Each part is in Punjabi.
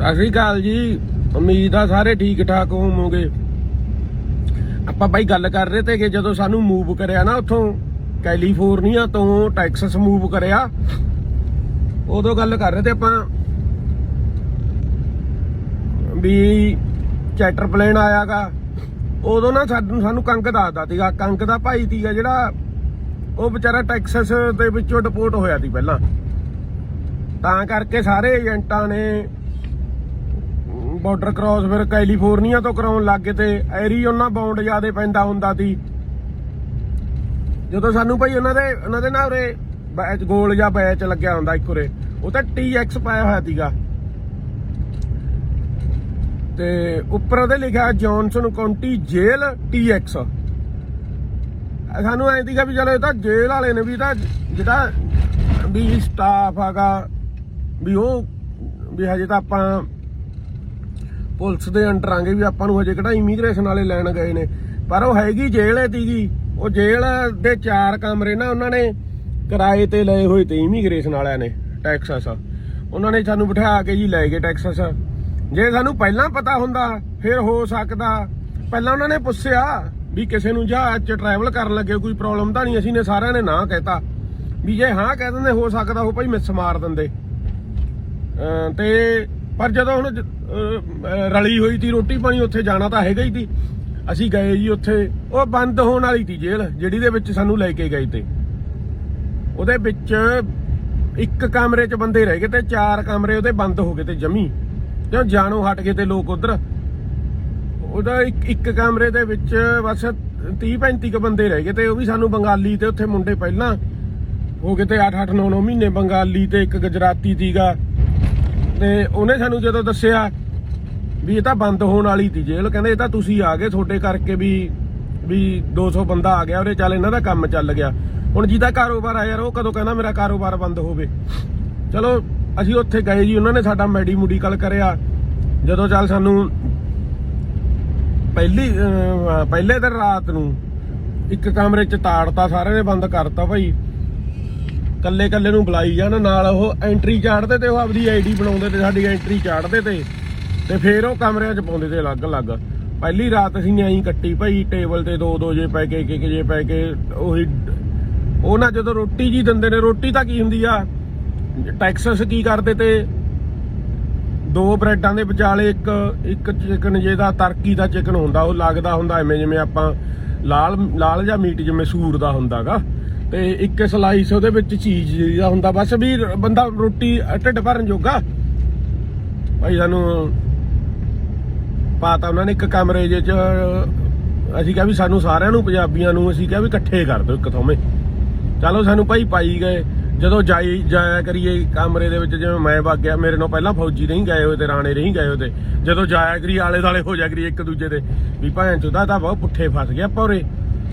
ਸਤਿ ਸ਼੍ਰੀ ਅਕਾਲ ਜੀ। ਉਮੀਦ ਆ ਸਾਰੇ ਠੀਕ ਠਾਕ ਹੋਵੋਗੇ। ਆਪਾਂ ਬਾਈ ਗੱਲ ਕਰ ਰਹੇ ਤੇ ਕਿ ਜਦੋਂ ਸਾਨੂੰ ਮੂਵ ਕਰਿਆ ਨਾ ਉੱਥੋਂ ਕੈਲੀਫੋਰਨੀਆ ਤੋਂ ਟੈਕਸਸ ਮੂਵ ਕਰਿਆ, ਉਦੋਂ ਗੱਲ ਕਰ ਰਹੇ ਤੇ ਆਪਾਂ ਵੀ ਚੈਟਰ ਪਲੇਨ ਆਇਆਗਾ। ਉਦੋਂ ਨਾ ਸਾਨੂੰ ਸਾਨੂੰ ਕੰਕ ਦੱਸਦਾ ਸੀਗਾ। ਕੰਕ ਦਾ ਭਾਈ ਸੀਗਾ ਜਿਹੜਾ, ਉਹ ਵਿਚਾਰਾ ਟੈਕਸਸ ਦੇ ਵਿੱਚੋਂ ਡਿਪੋਰਟ ਹੋਇਆ ਸੀ ਪਹਿਲਾਂ। ਤਾਂ ਕਰਕੇ ਸਾਰੇ ਏਜੰਟਾਂ ਨੇ ਬਾਰਡਰ ਕ੍ਰਾਸ ਫਿਰ ਕੈਲੀਫੋਰਨੀਆ ਤੋਂ ਕਰਾਉਣ ਲੱਗੇ ਤੇ ਐਰੀਜ਼ੋਨਾ ਬਾਉਂਡ ਜਿਆਦੇ ਪੈਂਦਾ ਹੁੰਦਾ ਸੀ। ਜਦੋਂ ਸਾਨੂੰ ਭਾਈ ਉਹਨਾਂ ਦੇ ਉਹਨਾਂ ਦੇ ਨਾਲ ਉਰੇ ਬੈਚ ਗੋਲ ਜਾਂ ਬੈਚ ਲੱਗਿਆ ਹੁੰਦਾ ਇੱਕ ਉਰੇ, ਉਹ ਤਾਂ TX ਪਾਇਆ ਹੋਇਆ ਸੀਗਾ। ਤੇ ਉੱਪਰ ਉਹਦੇ ਲਿਖਿਆ ਜੌਨਸਨ ਕਾਉਂਟੀ ਜੇਲ TX ਸਾਨੂੰ ਐਂ ਸੀਗਾ ਵੀ ਚਲੋ ਇਹ ਤਾਂ ਜੇਲ੍ਹ ਵਾਲੇ ਨੇ ਵੀ ਤਾਂ ਜਿਹੜਾ ਵੀ ਸਟਾਫ ਹੈਗਾ, ਵੀ ਉਹ ਵੀ ਹਜੇ ਤਾਂ ਆਪਾਂ ਪੁਲਿਸ ਦੇ ਅੰਡਰ ਆਂਗੇ ਵੀ ਆਪਾਂ ਨੂੰ ਹਜੇ ਕਿਹੜਾ ਇਮੀਗ੍ਰੇਸ਼ਨ ਵਾਲੇ ਲੈਣ ਗਏ ਨੇ। ਪਰ ਉਹ ਹੈਗੀ ਜੇਲ੍ਹ ਤੀਗੀ। ਉਹ ਜੇਲ੍ਹ ਦੇ ਚਾਰ ਕਮਰੇ ਨਾ ਉਹਨਾਂ ਨੇ ਕਿਰਾਏ ਤੇ ਲਏ ਹੋਏ ਤੇ ਇਮੀਗ੍ਰੇਸ਼ਨ ਵਾਲਿਆਂ ਨੇ ਟੈਕਸਸ ਉਹਨਾਂ ਨੇ ਸਾਨੂੰ ਬਿਠਾ ਕੇ ਜੀ ਲੈ ਗਏ ਟੈਕਸਸ ਜੇ ਸਾਨੂੰ ਪਹਿਲਾਂ ਪਤਾ ਹੁੰਦਾ, ਫਿਰ ਹੋ ਸਕਦਾ। ਪਹਿਲਾਂ ਉਹਨਾਂ ਨੇ ਪੁੱਛਿਆ ਵੀ ਕਿਸੇ ਨੂੰ ਜਹਾਜ਼ 'ਚ ਟਰੈਵਲ ਕਰਨ ਲੱਗੇ, ਕੋਈ ਪ੍ਰੋਬਲਮ ਤਾਂ ਨਹੀਂ, ਅਸੀਂ ਨੇ ਸਾਰਿਆਂ ਨੇ ਨਾ ਕਹਿਤਾ। ਵੀ ਜੇ ਹਾਂ ਕਹਿ ਦਿੰਦੇ, ਹੋ ਸਕਦਾ ਉਹ ਭਾਈ ਮਿਸ ਮਾਰ ਦਿੰਦੇ। ਤੇ ਪਰ ਜਦੋਂ ਹੁਣ ਰਲੀ ਹੋਈ ਸੀ ਰੋਟੀ ਪਾਣੀ ਉੱਥੇ ਜਾਣਾ ਤਾਂ ਹੈਗਾ ਹੀ ਸੀ ਅਸੀਂ ਗਏ ਜੀ ਉੱਥੇ, ਉਹ ਬੰਦ ਹੋਣ ਵਾਲੀ ਸੀ ਜੇਲ੍ਹ, ਜਿਹੜੀ ਦੇ ਵਿੱਚ ਸਾਨੂੰ ਲੈ ਕੇ ਗਏ ਤੇ। ਉਹਦੇ ਵਿੱਚ ਇੱਕ ਕਮਰੇ 'ਚ ਬੰਦੇ ਰਹਿ ਗਏ ਤੇ ਚਾਰ ਕਮਰੇ ਉਹਦੇ ਬੰਦ ਹੋ ਗਏ ਤੇ ਜਮੀ। ਕਿਉਂ ਜਾਣੋ ਹਟ ਗਏ ਤੇ ਲੋਕ ਉਧਰ। ਉਹਦਾ ਇੱਕ ਇੱਕ ਕਮਰੇ ਦੇ ਵਿੱਚ ਬਸ 30 35 ਕ ਬੰਦੇ ਰਹਿ ਗਏ ਤੇ ਉਹ ਵੀ ਸਾਨੂੰ ਬੰਗਾਲੀ ਤੇ ਉੱਥੇ ਮੁੰਡੇ ਪਹਿਲਾਂ ਹੋ ਗਏ ਤੇ 8 8 9 9 ਮਹੀਨੇ ਬੰਗਾਲੀ ਤੇ ਇੱਕ ਗੁਜਰਾਤੀ ਸੀਗਾ। ਤੇ ਉਹਨੇ ਸਾਨੂੰ ਜਦੋਂ ਦੱਸਿਆ ਵੀ ਇਹ ਤਾਂ ਬੰਦ ਹੋਣ ਵਾਲੀ ਸੀ ਜੇਲ੍ਹ। ਕਹਿੰਦੇ ਇਹ ਤਾਂ ਤੁਸੀਂ ਆ ਗਏ ਤੁਹਾਡੇ ਕਰਕੇ ਵੀ ਵੀ 200 ਬੰਦਾ ਆ ਗਿਆ ਉਹਦੇ ਚੱਲ ਇਹਨਾਂ ਦਾ ਕੰਮ ਚੱਲ ਗਿਆ। ਹੁਣ ਜਿਹਦਾ ਕਾਰੋਬਾਰ ਆ ਯਾਰ, ਉਹ ਕਦੋਂ ਕਹਿੰਦਾ ਮੇਰਾ ਕਾਰੋਬਾਰ ਬੰਦ ਹੋਵੇ। ਚਲੋ, ਅਸੀਂ ਉੱਥੇ ਗਏ ਜੀ, ਉਹਨਾਂ ਨੇ ਸਾਡਾ ਮੈਡੀ ਮੈਡੀਕਲ ਕਰਿਆ। ਜਦੋਂ ਚੱਲ ਸਾਨੂੰ ਪਹਿਲੀ ਪਹਿਲੇ ਦਿਨ ਰਾਤ ਨੂੰ ਇੱਕ ਕਮਰੇ 'ਚ ਤਾੜਤਾ, ਸਾਰਿਆਂ ਨੇ ਬੰਦ ਕਰਤਾ ਭਾਈ। ਕੱਲੇ ਕੱਲੇ ਨੂੰ ਬੁਲਾਈ ਜਾਣ, ਨਾਲ ਉਹ ਐਂਟਰੀ ਚਾੜਦੇ ਤੇ ਉਹ ਆਪਦੀ ਆਈਡੀ ਬਣਾਉਂਦੇ ਤੇ ਸਾਡੀ ਐਂਟਰੀ ਚਾੜਦੇ ਤੇ। ਤੇ ਫੇਰ ਉਹ ਕਮਰਿਆਂ 'ਚ ਪਾਉਂਦੇ ਤੇ ਅਲੱਗ-ਅਲੱਗ ਪਹਿਲੀ ਰਾਤ ਅਸੀਂ ਐਂ ਕੱਟੀ ਭਾਈ, ਟੇਬਲ ਤੇ ਦੋ ਦੋ ਜੇ ਪੈ ਕੇ ਇੱਕ ਇੱਕ ਜੇ ਪੈ ਕੇ, ਉਹੀ ਉਹ ਜਦੋਂ ਰੋਟੀ ਜੀ ਦਿੰਦੇ ਨੇ, ਰੋਟੀ ਤਾਂ ਕੀ ਹੁੰਦੀ ਆ? ਟੈਕਸਸ ਕੀ ਕਰਦੇ ਤੇ? ਦੋ ਬ੍ਰੈਡਾਂ ਦੇ ਵਿਚਾਲੇ ਇੱਕ ਇੱਕ ਚਿਕਨ ਜਿਹਦਾ ਤਰਕੀ ਦਾ ਚਿਕਨ ਹੁੰਦਾ, ਉਹ ਲੱਗਦਾ ਹੁੰਦਾ ਐਵੇਂ ਜਿਵੇਂ ਆਪਾਂ ਲਾਲ ਲਾਲ ਜਾਂ ਮੀਟ ਜਿਵੇਂ ਸੂਰ ਦਾ ਹੁੰਦਾਗਾ। ਤੇ ਇੱਕ ਸਲਾਈਸ ਉਹਦੇ ਵਿੱਚ ਚੀਜ਼ ਜਿਹਦਾ ਹੁੰਦਾ। ਬਸ ਵੀ ਬੰਦਾ ਰੋਟੀ, ਢਿੱਡ ਭਰਨ ਜੋਗਾ। ਭਾਈ ਸਾਨੂੰ ਪਾਤਾ ਉਹਨਾਂ ਨੇ ਇੱਕ ਕਮਰੇ ਜਿਹੇ ਚ, ਅਸੀਂ ਕਿਹਾ ਵੀ ਸਾਨੂੰ ਸਾਰਿਆਂ ਨੂੰ, ਪੰਜਾਬੀਆਂ ਨੂੰ ਅਸੀਂ ਕਿਹਾ ਵੀ ਇਕੱਠੇ ਕਰ ਦਿਓ ਇੱਕ ਥੋਵੇਂ ਚਲੋ ਸਾਨੂੰ ਭਾਈ ਪਾਈ ਗਏ। ਜਦੋਂ ਜਾਈ, ਜਾਇਆ ਕਰੀਏ ਕਮਰੇ ਦੇ ਵਿੱਚ, ਜਿਵੇਂ ਮੈਂ ਵਗ ਗਿਆ, ਮੇਰੇ ਨਾਲ ਪਹਿਲਾਂ ਫੌਜੀ ਨਹੀਂ ਗਏ ਹੋਏ ਤੇ ਰਾਣੇ ਨਹੀਂ ਗਏ ਹੋਏ ਤੇ। ਜਦੋਂ ਜਾਇਆ ਕਰੀ ਆਲੇ ਦਾਲੇ ਹੋ ਜਾ ਕਰੀ ਇੱਕ ਦੂਜੇ ਦੇ ਵੀ ਭਾਂ ਚੁਦਾ ਤਾਂ ਬਹੁਤ ਪੁੱਠੇ ਫਸ ਗਿਆ ਪੌਰੇ।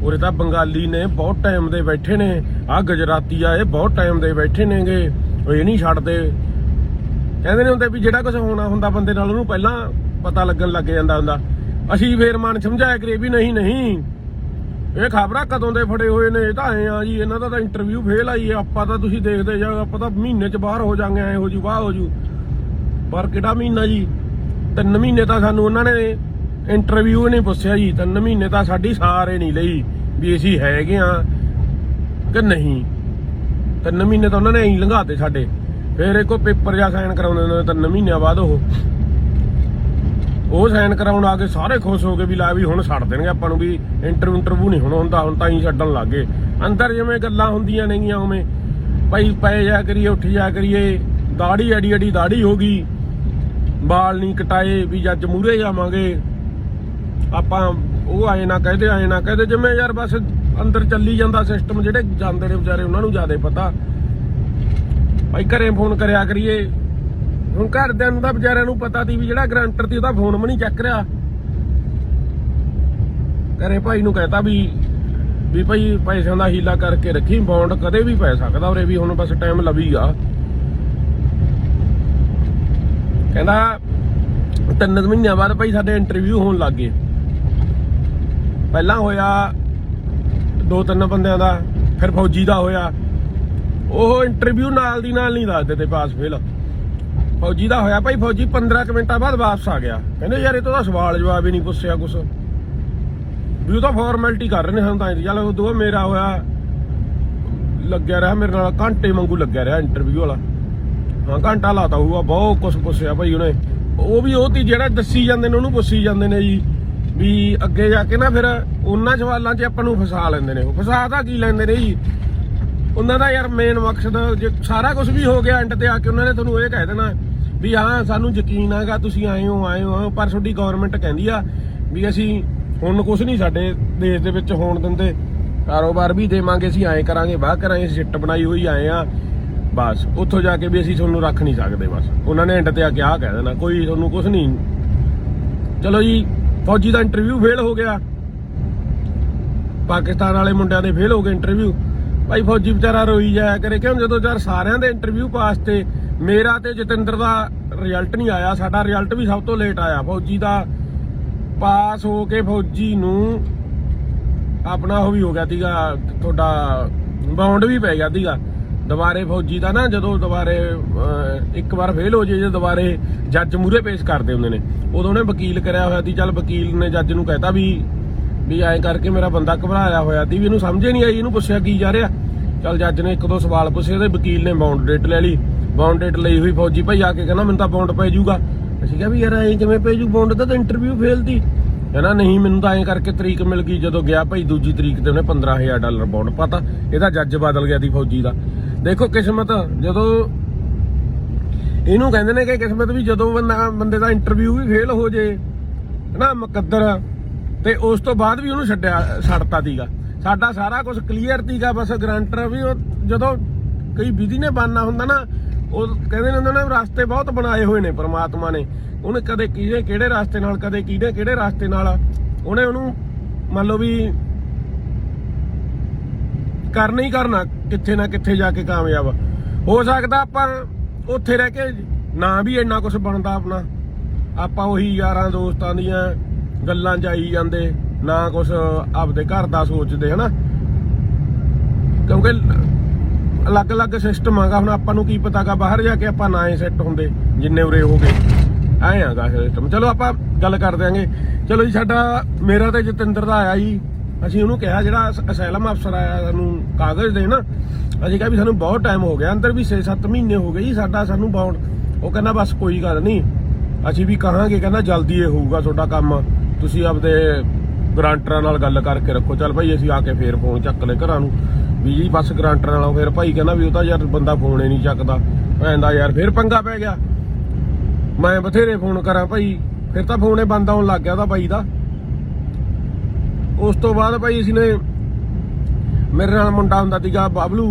ਉਰੇ ਤਾਂ ਬੰਗਾਲੀ ਨੇ ਬਹੁਤ ਟਾਈਮ ਦੇ ਬੈਠੇ ਨੇ। ਆ ਗੁਜਰਾਤੀ ਆ, ਇਹ ਬਹੁਤ ਟਾਈਮ ਦੇ ਬੈਠੇ ਨੇਗੇ। ਉਹ ਇਹ ਨਹੀਂ ਛੱਡਦੇ। ਕਹਿੰਦੇ ਨੇ ਹੁੰਦੇ ਵੀ ਜਿਹੜਾ ਕੁਝ ਹੋਣਾ ਹੁੰਦਾ ਬੰਦੇ ਨਾਲ, ਉਹਨੂੰ ਪਹਿਲਾਂ ਪਤਾ ਲੱਗਣ ਲੱਗ ਜਾਂਦਾ ਹੁੰਦਾ। ਅਸੀਂ ਫੇਰ ਮਨ ਸਮਝਾਇਆ ਕਰੇ ਵੀ ਨਹੀਂ ਨਹੀਂ। ਇਹ ਖਬਰਾਂ ਕਦੋਂ ਦੇ ਫੜੇ ਹੋਏ ਨੇ, ਇਹ ਤਾਂ ਐ ਆ ਜੀ, ਇਹਨਾਂ ਦਾ ਤਾਂ ਇੰਟਰਵਿਊ ਫੇਲ ਆਈ ਹੈ। ਆਪਾਂ ਤਾਂ ਤੁਸੀਂ ਦੇਖਦੇ ਜਾ ਆਪਾਂ ਤਾਂ ਮਹੀਨੇ ਚ ਬਾਹਰ ਹੋ ਜਾਾਂਗੇ, ਐ ਹੋ ਜੂ ਬਾਹਰ ਹੋ ਜੂ। ਪਰ ਕਿਹੜਾ ਮਹੀਨਾ ਜੀ? ਤਿੰਨ ਮਹੀਨੇ ਤਾਂ ਸਾਨੂੰ ਉਹਨਾਂ ਨੇ ਇੰਟਰਵਿਊ ਨਹੀਂ ਪੁੱਛਿਆ ਜੀ। ਤਿੰਨ ਮਹੀਨੇ ਤਾਂ ਸਾਡੀ ਸਾਰੇ ਨਹੀਂ ਲਈ ਵੀ ਅਸੀਂ ਹੈਗੇ ਆ ਕਿ ਨਹੀਂ। ਤਿੰਨ ਮਹੀਨੇ ਤਾਂ ਉਹਨਾਂ ਨੇ ਐਂ ਲੰਘਾਤੇ ਸਾਡੇ। ਫਿਰ ਇੱਕੋ ਪੇਪਰ ਜਾ ਸਾਈਨ ਕਰਾਉਂਦੇ ਨੇ, ਤਿੰਨ ਮਹੀਨਿਆਂ ਬਾਅਦ ਉਹ। ਉਹ ਸਾਈਨ ਕਰਾਉਣ ਆ ਕੇ ਸਾਰੇ ਖੁਸ਼ ਹੋ ਗਏ ਵੀ ਲੈ ਵੀ ਹੁਣ ਛੱਡ ਦੇਣਗੇ ਆਪਾਂ ਨੂੰ ਵੀ ਇੰਟਰਵਿਊ ਇੰਟਰਵਿਊ ਨਹੀਂ ਹੁਣ ਹੁੰਦਾ, ਹੁਣ ਤਾਂ ਹੀ ਛੱਡਣ ਲੱਗੇ ਅੰਦਰ ਜਿਵੇਂ ਗੱਲਾਂ ਹੁੰਦੀਆਂ ਨੇਗੀਆਂ ਉਵੇਂ। ਭਾਈ ਪਏ ਜਾ ਕਰੀਏ, ਉੱਠ ਜਾ ਕਰੀਏ ਦਾੜੀ ਅੜੀ ਅੜੀ ਦਾੜੀ ਹੋ ਗਈ। ਬਾਲ ਨਹੀਂ ਕਟਾਏ ਵੀ ਜੱਜ ਮੂਰੇ ਜਾਵਾਂਗੇ। ਆਪਾਂ ਉਹ ਆਏ ਨਾ ਕਹਦੇ, ਆਏ ਨਾ ਕਹਦੇ, ਜਿਵੇਂ ਯਾਰ ਬਸ ਅੰਦਰ ਚੱਲੀ ਜਾਂਦਾ ਸਿਸਟਮ ਜਿਹੜੇ ਜਾਂਦੇ ਨੇ ਵਿਚਾਰੇ, ਉਹਨਾਂ ਨੂੰ ਜ਼ਿਆਦਾ ਪਤਾ। ਭਾਈ ਘਰੇ ਫੋਨ ਕਰਿਆ ਕਰੀਏ। ਹੁਣ ਘਰਦਿਆਂ ਨੂੰ ਤਾਂ ਵਿਚਾਰਿਆਂ ਨੂੰ ਪਤਾ ਸੀ ਵੀ ਜਿਹੜਾ ਗਰੰਟਰ ਸੀ ਉਹਦਾ ਫੋਨ ਵੀ ਨਹੀਂ ਚੱਕ ਰਿਹਾ। ਘਰੇ ਭਾਈ ਨੂੰ ਕਹਤਾ ਵੀ ਵੀ ਭਾਈ ਪੈਸਿਆਂ ਦਾ ਹੀਲਾ ਕਰਕੇ ਰੱਖੀ ਬੌਂਡ ਕਦੇ ਵੀ ਪੈ ਸਕਦਾ ਉਰੇ ਵੀ, ਹੁਣ ਬਸ ਟਾਈਮ ਲਵੀਗਾ ਕਹਿੰਦਾ, ਤਿੰਨ ਮਹੀਨਿਆਂ ਬਾਅਦ ਭਾਈ ਸਾਡੇ ਇੰਟਰਵਿਊ ਹੋਣ ਲੱਗ ਗਏ। ਪਹਿਲਾਂ ਹੋਇਆ ਦੋ ਤਿੰਨ ਬੰਦਿਆਂ ਦਾ, ਫਿਰ ਫੌਜੀ ਦਾ ਹੋਇਆ। ਉਹ ਇੰਟਰਵਿਊ ਨਾਲ ਦੀ ਨਾਲ ਨਹੀਂ ਦੱਸਦੇ ਤੇ ਪਾਸ ਫੇਲ ਫੌਜੀ ਦਾ ਹੋਇਆ ਭਾਈ, ਫੌਜੀ 15 ਕੁ ਮਿੰਟਾਂ ਬਾਅਦ ਵਾਪਸ ਆ ਗਿਆ। ਕਹਿੰਦੇ ਯਾਰ, ਇਹ ਤਾਂ ਸਵਾਲ ਜਵਾਬ ਹੀ ਨਹੀਂ ਪੁੱਛਿਆ ਕੁਛ। ਵੀ ਉਹ ਤਾਂ ਫਾਰਮੈਲਿਟੀ ਕਰ ਰਹੇ ਨੇ ਸਾਨੂੰ ਤਾਂ ਚੱਲ ਉਦੋਂ ਬਾਅਦ ਮੇਰਾ ਹੋਇਆ, ਲੱਗਿਆ ਰਿਹਾ ਮੇਰੇ ਨਾਲ, ਘੰਟੇ ਵਾਂਗੂ ਲੱਗਿਆ ਰਿਹਾ ਇੰਟਰਵਿਊ ਵਾਲਾ। ਹਾਂ, ਘੰਟਾ ਲਾਤਾ ਹੋਊਗਾ, ਬਹੁਤ ਕੁਛ ਪੁੱਛਿਆ ਭਾਈ ਉਹਨੇ। ਉਹ ਵੀ ਉਹ ਤੀ ਜਿਹੜਾ ਦੱਸੀ ਜਾਂਦੇ ਨੇ, ਉਹਨੂੰ ਪੁੱਛੀ ਜਾਂਦੇ ਨੇ ਜੀ, ਵੀ ਅੱਗੇ ਜਾ ਕੇ ਨਾ ਫਿਰ ਉਹਨਾਂ ਸਵਾਲਾਂ 'ਚ ਆਪਾਂ ਨੂੰ ਫਸਾ ਲੈਂਦੇ ਨੇ। ਉਹ ਫਸਾ ਤਾਂ ਕੀ ਲੈਂਦੇ ਨੇ ਜੀ? ਉਹਨਾਂ ਦਾ ਯਾਰ ਮੇਨ ਮਕਸਦ ਜੇ ਸਾਰਾ ਕੁਝ ਵੀ ਹੋ ਗਿਆ ਐਂਡ ਤੇ ਆ ਕੇ ਉਹਨਾਂ ਨੇ ਤੁਹਾਨੂੰ ਇਹ ਕਹਿ ਦੇਣਾ। ਵੀ ਹਾਂ, ਸਾਨੂੰ ਯਕੀਨ ਹੈਗਾ, ਤੁਸੀਂ ਆਏ ਹੋ ਆਏ ਹੋ ਪਰ ਤੁਹਾਡੀ ਗਵਰਨਮੈਂਟ ਕਹਿੰਦੀ ਆ ਵੀ ਅਸੀਂ ਹੁਣ ਕੁਝ ਨਹੀਂ ਸਾਡੇ ਦੇਸ਼ ਦੇ ਵਿੱਚ ਹੋਣ ਦਿੰਦੇ। ਕਾਰੋਬਾਰ ਵੀ ਦੇਵਾਂਗੇ, ਅਸੀਂ ਐਂ ਕਰਾਂਗੇ ਬਾਹ ਕਰਾਂਗੇ ਸਿੱਟ ਬਣਾਈ ਹੋਈ ਆਏ ਆ। ਬਸ, ਉੱਥੋਂ ਜਾ ਕੇ ਵੀ ਅਸੀਂ ਤੁਹਾਨੂੰ ਰੱਖ ਨਹੀਂ ਸਕਦੇ ਬਸ। ਉਹਨਾਂ ਨੇ ਐਂਡ ਤੇ ਆ ਕੇ ਆ ਕਹਿ ਦੇਣਾ, ਕੋਈ ਤੁਹਾਨੂੰ ਕੁਝ ਨਹੀਂ। ਚਲੋ ਜੀ, ਫੌਜੀ ਦਾ ਇੰਟਰਵਿਊ ਫੇਲ ਹੋ ਗਿਆ। ਪਾਕਿਸਤਾਨ ਵਾਲੇ ਮੁੰਡਿਆਂ ਦੇ ਫੇਲ ਹੋ ਗਏ ਇੰਟਰਵਿਊ ਭਾਈ ਫੌਜੀ ਵਿਚਾਰਾ ਰੋਈ ਜਾਇਆ ਕਰੇ, ਕਿਉਂ ਜਦੋਂ ਯਾਰ ਸਾਰਿਆਂ ਦੇ ਇੰਟਰਵਿਊ ਪਾਸ ਤੇ ਮੇਰਾ ਤੇ ਜਤਿੰਦਰ ਦਾ ਰਿਜ਼ਲਟ ਨਹੀਂ ਆਇਆ, ਸਾਡਾ ਰਿਜ਼ਲਟ ਵੀ ਸਭ ਤੋਂ ਲੇਟ ਆਇਆ। ਫੌਜੀ ਦਾ ਪਾਸ ਹੋ ਕੇ ਫੌਜੀ ਨੂੰ ਆਪਣਾ ਉਹ ਵੀ ਹੋ ਗਿਆ ਸੀਗਾ, ਤੁਹਾਡਾ ਬਾਉਂਡ ਵੀ ਪੈ ਗਿਆ ਸੀਗਾ। ਦੁਬਾਰੇ ਫੌਜੀ ਦਾ ਨਾ, ਜਦੋਂ ਦੁਬਾਰੇ ਇੱਕ ਵਾਰ ਫੇਲ ਹੋ ਜੇ ਜੇ ਦੁਬਾਰੇ ਜੱਜ ਮੂਰੇ ਪੇਸ਼ ਕਰਦੇ ਹੁੰਦੇ ਨੇ। ਉਦੋਂ ਉਹਨੇ ਵਕੀਲ ਕਰਿਆ ਹੋਇਆ ਸੀ, ਚੱਲ ਵਕੀਲ ਨੇ ਜੱਜ ਨੂੰ ਕਹਿਤਾ ਵੀ ਵੀ ਐਂ ਕਰਕੇ ਮੇਰਾ ਬੰਦਾ ਘਬਰਾਇਆ ਹੋਇਆ ਸੀ, ਵੀ ਇਹਨੂੰ ਸਮਝੇ ਹੀ ਨਹੀਂ ਆਈ, ਇਹਨੂੰ ਪੁੱਛਿਆ ਕੀ ਜਾ ਰਿਹਾ। ਚੱਲ ਜੱਜ ਨੇ ਇੱਕ ਦੋ ਸਵਾਲ ਪੁੱਛੇ ਤੇ ਵਕੀਲ ਨੇ ਬਾਉਂਡ ਡੇਟ ਲੈ ਲਈ। ਬਾਉਂਡ ਲਈ ਹੋਈ ਫੌਜੀ ਭਾਈ ਆ ਕੇ ਕਹਿੰਦਾ ਮੈਨੂੰ ਤਾਂ ਬਾਉਂਡ ਪੈ ਜਾਊਗਾ। ਅਸੀਂ ਕਿਹਾ ਵੀ ਯਾਰ ਐਂ ਕਿਵੇਂ ਪੈ ਜੂ ਬਾਉਂਡ ਦਾ ਤਾਂ ਇੰਟਰਵਿਊ ਫੇਲ ਦੀ ਕਹਿੰਦਾ ਨਹੀਂ, ਮੈਨੂੰ ਤਾਂ ਐਂ ਕਰਕੇ ਤਰੀਕ ਮਿਲ ਗਈ ਜਦੋਂ ਗਿਆ ਭਾਈ, ਦੂਜੀ ਤਰੀਕ ਤੇ ਉਹਨੇ 15000 ਡਾਲਰ ਬਾਉਂਡ ਪਾਤਾ। ਇਹਦਾ ਜੱਜ ਬਦਲ ਗਿਆ ਸੀ ਫੌਜੀ ਦਾ। ਦੇਖੋ ਕਿਸਮਤ, ਜਦੋਂ ਇਹਨੂੰ ਕਹਿੰਦੇ ਨੇ ਕਿ ਕਿਸਮਤ ਵੀ ਜਦੋਂ ਬੰਦੇ ਦਾ ਇੰਟਰਵਿਊ ਵੀ ਫੇਲ ਹੋ ਜੇ, ਹਨਾ, ਮੁਕੱਦਰ, ਤੇ ਉਸ ਤੋਂ ਬਾਅਦ ਵੀ ਉਹਨੂੰ ਛੱਡਿਆ, ਛੱਡਤਾ ਸੀਗਾ। ਸਾਡਾ ਸਾਰਾ ਕੁਝ ਕਲੀਅਰ ਸੀਗਾ, ਬਸ ਗਰੰਟਰ ਵੀ ਉਹ ਜਦੋਂ ਕਈ ਵਿਧੀ ਨੇ ਬਣਨਾ ਹੁੰਦਾ ਨਾ ਉਹ ਕਹਿੰਦੇ ਨੇ ਉਹਨਾਂ ਨੇ ਰਸਤੇ ਬਹੁਤ ਬਣਾਏ ਹੋਏ ਨੇ ਪ੍ਰਮਾਤਮਾ ਨੇ। ਉਹਨੇ ਕਦੇ ਕਿਹਦੇ ਕਿਹੜੇ ਰਸਤੇ ਨਾਲ, ਕਦੇ ਕਿਹਦੇ ਕਿਹੜੇ ਰਸਤੇ ਨਾਲ ਉਹਨੇ ਉਹਨੂੰ ਮੰਨ ਲਓ ਵੀ ਕਰਨਾ ਹੀ ਕਰਨਾ, ਕਿੱਥੇ ਨਾ ਕਿੱਥੇ ਜਾ ਕੇ ਕਾਮਯਾਬ। ਹੋ ਸਕਦਾ ਆਪਾਂ ਉੱਥੇ ਰਹਿ ਕੇ ਨਾ ਵੀ ਇੰਨਾ ਕੁਝ ਬਣਦਾ ਆਪਣਾ। ਆਪਾਂ ਉਹੀ ਯਾਰਾਂ ਦੋਸਤਾਂ ਦੀਆਂ ਗੱਲਾਂ 'ਚ ਆਈ ਜਾਂਦੇ, ਨਾ ਕੁਝ ਆਪਦੇ ਘਰ ਦਾ ਸੋਚਦੇ, ਹਨਾ? ਕਿਉਂਕਿ ਅਲੱਗ-ਅਲੱਗ ਸਿਸਟਮ ਆਗਾ। ਹੁਣ ਆਪਾਂ ਨੂੰ ਕੀ ਪਤਾਗਾ, ਬਾਹਰ ਜਾ ਕੇ ਆਪਾਂ ਨਾ ਹੀ ਸੈੱਟ ਹੁੰਦੇ, ਜਿੰਨੇ ਉਰੇ ਹੋ ਗਏ। ਐ ਆਗਾ ਸਿਸਟਮ ਚਲੋ ਆਪਾਂ ਗੱਲ ਕਰ ਦਿਆਂਗੇ ਚਲੋ ਜੀ, ਸਾਡਾ, ਮੇਰਾ ਤੇ ਜਤਿੰਦਰ ਦਾ ਆਇਆ ਜੀ। ਅਸੀਂ ਉਹਨੂੰ ਕਿਹਾ, ਜਿਹੜਾ ਅਸੈਲਮ ਅਫਸਰ ਆਇਆ, ਸਾਨੂੰ ਕਾਗਜ਼ ਦੇ ਅਸੀਂ ਕਿਹਾ ਵੀ ਸਾਨੂੰ ਬਹੁਤ ਟਾਈਮ ਹੋ ਗਿਆ। ਅੰਦਰ ਵੀ 6-7 ਮਹੀਨੇ ਹੋ ਗਏ ਜੀ ਸਾਡਾ, ਸਾਨੂੰ ਬਾਉਂਡ ਉਹ ਕਹਿੰਦਾ, ਬਸ ਕੋਈ ਗੱਲ ਨਹੀਂ। ਅਸੀਂ ਵੀ ਕਹਾਂਗੇ। ਕਹਿੰਦਾ, ਜਲਦੀ ਇਹ ਹੋਊਗਾ ਤੁਹਾਡਾ ਕੰਮ। ਤੁਸੀਂ ਆਪਦੇ ਗਰੰਟਰਾਂ ਨਾਲ ਗੱਲ ਕਰਕੇ ਰੱਖੋ। ਚੱਲ ਭਾਈ, ਅਸੀਂ ਆ ਕੇ ਫੇਰ ਫੋਨ ਚੱਕ ਲੈ ਘਰਾਂ ਨੂੰ। ਵੀ ਜੀ ਗਰੰਟਰ ਨਾਲੋਂ ਫੇਰ ਭਾਈ ਕਹਿੰਦਾ ਵੀ ਉਹ ਤਾਂ ਯਾਰ ਬੰਦਾ ਫੋਨ ਹੀ ਨਹੀਂ ਚੱਕਦਾ। ਭੈਣ ਦਾ ਯਾਰ ਫੇਰ ਪੰਗਾ ਪੈ ਗਿਆ। ਮੈਂ ਬਥੇਰੇ ਫੋਨ ਕਰਾਂ ਭਾਈ, ਫਿਰ ਤਾਂ ਫੋਨੇ ਬੰਦ ਆਉਣ ਲੱਗ ਗਿਆ ਉਹਦਾ ਬਾਈ ਦਾ। ਉਸ ਤੋਂ ਬਾਅਦ ਭਾਈ ਅਸੀਂ ਨੇ ਮੇਰੇ ਨਾਲ ਮੁੰਡਾ ਹੁੰਦਾ ਸੀਗਾ ਬਾਬਲੂ,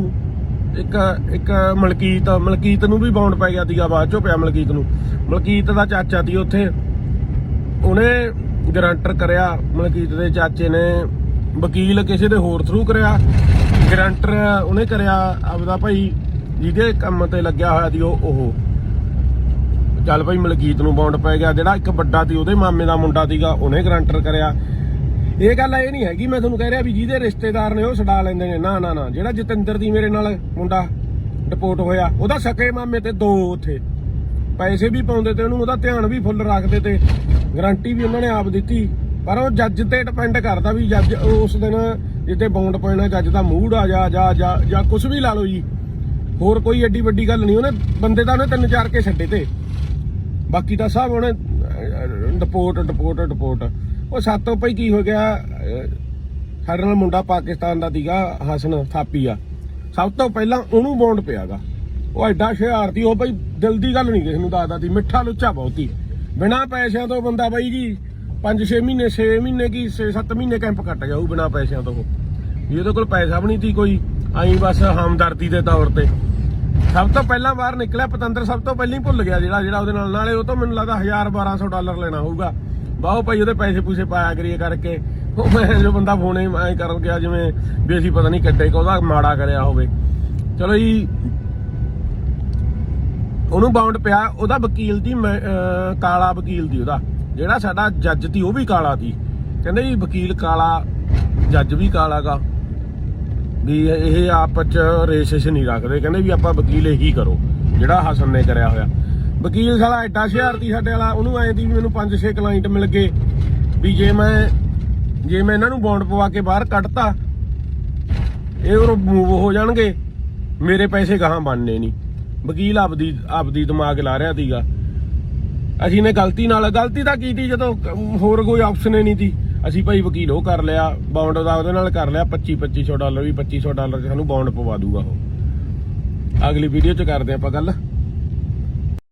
ਇੱਕ ਇੱਕ ਮਲਕੀਤ ਮਲਕੀਤ ਨੂੰ ਵੀ ਬਾਉਂਡ ਪੈ ਗਿਆ ਸੀਗਾ ਬਾਅਦ ਚੋਂ ਪਿਆ ਮਲਕੀਤ ਨੂੰ। ਮਲਕੀਤ ਦਾ ਚਾਚਾ ਸੀ ਉੱਥੇ। ਉਹਨੇ ਗਰੰਟਰ ਕਰਿਆ, ਮਲਕੀਤ ਦੇ ਚਾਚੇ ਨੇ ਵਕੀਲ ਕਿਸੇ ਦੇ ਹੋਰ ਥਰੂ ਕਰਿਆ, ਗਰੰਟਰ ਉਹਨੇ ਕਰਿਆ ਆਪਦਾ ਭਾਈ, ਜਿਹਦੇ ਕੰਮ ਤੇ ਲੱਗਿਆ ਹੋਇਆ ਸੀ ਉਹ ਉਹ। ਚੱਲ ਭਾਈ ਮਲਕੀਤ ਨੂੰ ਬਾਉਂਡ ਪੈ ਗਿਆ, ਜਿਹੜਾ ਇੱਕ ਵੱਡਾ ਸੀ, ਉਹਦੇ ਮਾਮੇ ਦਾ ਮੁੰਡਾ ਸੀਗਾ, ਉਹਨੇ ਗਰੰਟਰ ਕਰਿਆ। ਇਹ ਗੱਲ ਇਹ ਨਹੀਂ ਹੈਗੀ, ਮੈਂ ਤੁਹਾਨੂੰ ਕਹਿ ਰਿਹਾ ਵੀ ਜਿਹਦੇ ਰਿਸ਼ਤੇਦਾਰ ਨੇ ਉਹ ਛਡਾ ਲੈਂਦੇ ਨੇ। ਨਾ ਨਾ ਨਾ, ਜਿਹੜਾ ਜਤਿੰਦਰ ਦੀ ਮੇਰੇ ਨਾਲ ਮੁੰਡਾ ਡਿਪੋਰਟ ਹੋਇਆ, ਉਹਦਾ ਸਕੇ ਮਾਮੇ ਤੇ ਦੋ ਉੱਥੇ। ਪੈਸੇ ਵੀ ਪਾਉਂਦੇ ਤੇ ਉਹਨੂੰ ਉਹਦਾ ਧਿਆਨ ਵੀ ਫੁੱਲ ਰੱਖਦੇ ਤੇ, ਗਾਰੰਟੀ ਵੀ ਉਹਨਾਂ ਨੇ ਆਪ ਦਿੱਤੀ। ਪਰ ਉਹ ਜੱਜ ਤੇ ਡਿਪੈਂਡ ਕਰਦਾ ਵੀ ਜੱਜ ਉਸ ਦਿਨ ਜਿੱਤੇ ਬੌਂਡ ਪੈਣਾ ਜੱਜ ਦਾ ਮੂਡ ਆ ਜਾ ਜਾ ਜਾਂ ਕੁਝ ਵੀ ਲਾ ਲਓ ਜੀ। ਹੋਰ ਕੋਈ ਐਡੀ ਵੱਡੀ ਗੱਲ ਨਹੀਂ ਉਹਨੇ ਬੰਦੇ ਤਾਂ ਉਹਨੇ ਤਿੰਨ ਚਾਰ ਕੇ ਛੱਡੇ ਤੇ। ਬਾਕੀ ਤਾਂ ਸਭ ਉਹਨੇ ਡਿਪੋਰਟ ਡਿਪੋਰਟ ਡਿਪੋਰਟ ਉਹ ਸਾਤੋਂ ਭਾਈ ਕੀ ਹੋ ਗਿਆ ਅਹ, ਸਾਡੇ ਨਾਲ ਮੁੰਡਾ ਪਾਕਿਸਤਾਨ ਦਾ ਸੀਗਾ ਹਸਨ ਥਾਪੀ ਆ। ਸਭ ਤੋਂ ਪਹਿਲਾਂ ਉਹਨੂੰ ਬੌਂਡ ਪਿਆਗਾ। ਉਹ ਐਡਾ ਹੁਸ਼ਿਆਰ ਸੀ ਉਹ ਭਾਈ ਦਿਲ ਦੀ ਗੱਲ ਨਹੀਂ ਕਿਸੇ ਨੂੰ ਦੱਸਦਾ ਸੀ ਮਿੱਠਾ ਲੁੱਚਾ ਬਹੁਤ ਹੀ ਬਿਨਾ ਪੈਸਿਆਂ ਤੋਂ ਬੰਦਾ ਬਾਈ ਜੀ 5-6 ਮਹੀਨੇ 6 ਮਹੀਨੇ ਕੀ 6-7 ਮਹੀਨੇ ਕੈਂਪ ਕੱਟ ਗਿਆ ਬਿਨਾ ਪੈਸਿਆਂ ਤੋਂ। ਉਹ। ਵੀ ਉਹਦੇ ਕੋਲ ਪੈਸਾ ਵੀ ਨਹੀਂ ਸੀ ਕੋਈ, ਆਈ ਬਸ ਹਮਦਰਦੀ ਦੇ ਤੌਰ ਤੇ। ਸਭ ਤੋਂ ਪਹਿਲਾਂ ਬਾਹਰ ਨਿਕਲਿਆ, ਪਤੰਦਰ ਸਭ ਤੋਂ ਪਹਿਲਾਂ ਹੀ ਭੁੱਲ ਗਿਆ ਜਿਹੜਾ ਜਿਹੜਾ ਉਹਦੇ ਨਾਲ, ਨਾਲੇ ਉਹ ਤੋਂ ਮੈਨੂੰ ਲੱਗਦਾ 1000 1200 ਡਾਲਰ ਲੈਣਾ ਹੋਊਗਾ। ਬਾਹੋ ਭਾਈ ਉਹਦੇ ਪੈਸੇ ਪੂਸੇ ਪਾਇਆ ਕਰੀਏ ਕਰਕੇ। ਉਹ ਮੈਂ ਜੋ ਬੰਦਾ ਫੋਨੇ ਐ ਕਰ ਗਿਆ, ਜਿਵੇਂ ਵੀ ਅਸੀਂ ਪਤਾ ਨਹੀਂ ਕੱਟੇ ਕਿ ਉਹਦਾ ਮਾੜਾ ਕਰਿਆ ਹੋਵੇ। ਚਲੋ ਜੀ। ਉਹਨੂੰ ਬਾਉਂਡ ਪਿਆ, ਉਹਦਾ ਵਕੀਲ ਦੀ ਮੈਂ- ਕਾਲਾ ਵਕੀਲ ਦੀ ਉਹਦਾ। ਜਿਹੜਾ ਸਾਡਾ ਜੱਜ ਸੀ ਉਹ ਵੀ ਕਾਲਾ ਸੀ ਕਹਿੰਦੇ ਜੀ ਵਕੀਲ ਕਾਲਾ, ਜੱਜ ਵੀ ਕਾਲਾਗਾ ਵੀ ਇਹ ਆਪਸ ਚ ਰੇਸ਼ਿਸ਼ ਨਹੀਂ ਰੱਖਦੇ। ਕਹਿੰਦੇ ਵੀ ਆਪਾਂ ਵਕੀਲ ਇਹੀ ਕਰੋ, ਜਿਹੜਾ ਹਸਨ ਨੇ ਕਰਿਆ ਹੋਇਆ। ਵਕੀਲ ਸਾਲਾ ਐਡਾ ਹੁਸ਼ਿਆਰਤੀ ਸਾਡੇ ਵਾਲਾ, ਉਹਨੂੰ ਐਂ ਦੀ ਵੀ ਮੈਨੂੰ 5-6 ਕਲਾਇੰਟ ਮਿਲ ਗਏ। ਵੀ ਜੇ ਮੈਂ ਜੇ ਮੈਂ ਇਹਨਾਂ ਨੂੰ ਬੌਂਡ ਪਵਾ ਕੇ ਬਾਹਰ ਕੱਢਤਾ, ਇਹ ਉਹ ਮੂਵ ਹੋ ਜਾਣਗੇ। ਮੇਰੇ ਪੈਸੇ ਗਾਹਾਂ ਬਣਨੇ ਨਹੀਂ। ਵਕੀਲ ਆਪਦੀ ਆਪਦੀ ਦਿਮਾਗ ਲਾ ਰਿਹਾ ਸੀਗਾ। ਅਸੀਂ ਨੇ ਗਲਤੀ ਨਾਲ, ਗਲਤੀ ਤਾਂ ਕੀਤੀ ਜਦੋਂ ਹੋਰ ਕੋਈ ਆਪਸ਼ਨ ਹੀ ਨਹੀਂ ਸੀ। ਅਸੀਂ ਭਾਈ ਵਕੀਲ ਉਹ ਕਰ ਲਿਆ ਬੌਂਡ ਦਾ ਉਹਦੇ ਨਾਲ ਕਰ ਲਿਆ 25 2500 ਡਾਲਰ ਵੀ 2500 ਡਾਲਰ ਸਾਨੂੰ ਬੌਂਡ ਪਵਾ ਦੂਗਾ ਉਹ। ਅਗਲੀ ਵੀਡੀਓ 'ਚ ਕਰਦੇ ਆਪਾਂ ਗੱਲ।